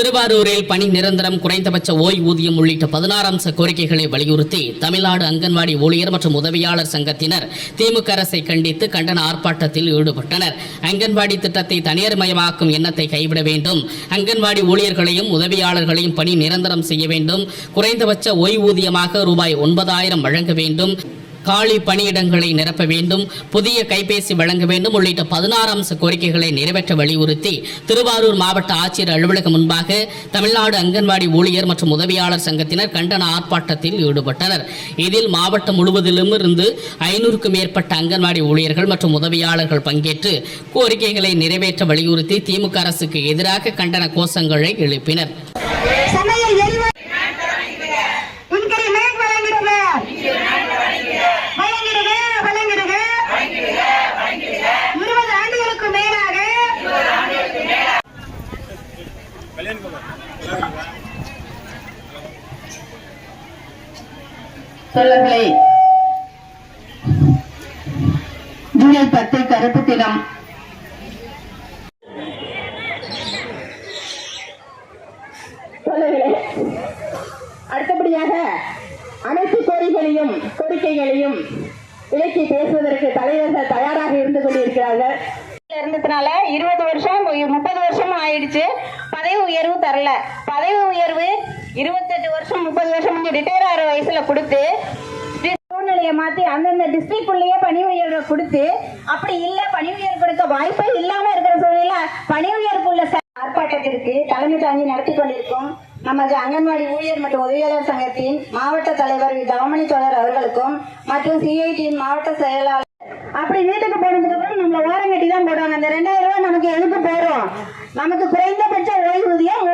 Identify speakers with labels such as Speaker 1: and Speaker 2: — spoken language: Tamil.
Speaker 1: திருவாரூரில் பணி நிரந்தரம் குறைந்தபட்ச ஓய்வூதியம் உள்ளிட்ட பதினாறு அம்ச கோரிக்கைகளை வலியுறுத்தி தமிழ்நாடு அங்கன்வாடி ஊழியர் மற்றும் உதவியாளர் சங்கத்தினர் திமுக அரசை கண்டித்து கண்டன ஆர்ப்பாட்டத்தில் ஈடுபட்டனர். அங்கன்வாடி திட்டத்தை தனியார்மயமாக்கும் எண்ணத்தை கைவிட வேண்டும். அங்கன்வாடி ஊழியர்களையும் உதவியாளர்களையும் பணி நிரந்தரம் செய்ய வேண்டும். குறைந்தபட்ச ஓய்வூதியமாக ரூபாய் ஒன்பதாயிரம் வழங்க வேண்டும். காலி பணியிடங்களை நிரப்ப வேண்டும் புதிய கைபேசி வழங்க வேண்டும் உள்ளிட்ட பதினாறு அம்ச கோரிக்கைகளை நிறைவேற்ற வலியுறுத்தி திருவாரூர் மாவட்ட ஆட்சியர் அலுவலகம் முன்பாக தமிழ்நாடு அங்கன்வாடி ஊழியர் மற்றும் உதவியாளர் சங்கத்தினர் கண்டன ஆர்ப்பாட்டத்தில் ஈடுபட்டனர். இதில் மாவட்டம் முழுவதிலும் இருந்து ஐநூறுக்கும் மேற்பட்ட அங்கன்வாடி ஊழியர்கள் மற்றும் உதவியாளர்கள் பங்கேற்று கோரிக்கைகளை நிறைவேற்ற வலியுறுத்தி திமுக அரசுக்கு எதிராக கண்டன கோஷங்களை எழுப்பினர்.
Speaker 2: தோழர்களே ஜூலை பத்து கருப்பு தினம். அடுத்தபடியாக அனைத்து கோரிக்கைகளையும் கோரிக்கைகளையும் விலக்கி பேசுவதற்கு தலைவர்கள் தயாராக இருந்து கொண்டிருக்கிறார்கள்.
Speaker 3: இருந்ததுனால இருபது வருஷம் முப்பது வருஷம் ஆயிடுச்சு. பதவி உயர்வு தரல. பதவி உயர்வு இருபத்தெட்டு வருஷம் முப்பது வருஷம் முடிஞ்சு ரிட்டையர் ஆகிற வயசுல கொடுத்து சூழ்நிலையை மாத்தி அந்தந்த டிஸ்ட்ரிக்ட்குள்ளேயே பணி உயர்வை கொடுத்து அப்படி இல்ல பணி உயர்வு கொடுக்க வாய்ப்பே இல்லாம இருக்கிற சூழ்நிலை பணி உயர்வுள்ள ஆர்ப்பாட்டத்திற்கு தலைமை தாங்கி நடத்தி கொண்டிருக்கும் நமது அங்கன்வாடி ஊழியர் மற்றும் உதவியாளர் சங்கத்தின் மாவட்ட தலைவர் தவமணி தோழர் அவர்களுக்கும் மற்றும் சிஐடியின் மாவட்ட செயலாளர் அப்படி வீட்டுக்கு போனதுக்கு அப்புறம் நம்மள ஓரம் கட்டி தான் போடுவாங்க. அந்த ரெண்டாயிரம் ரூபாய் நமக்கு எதுக்கு போறோம்? நமக்கு குறைந்தபட்ச ஓய்வூதியம்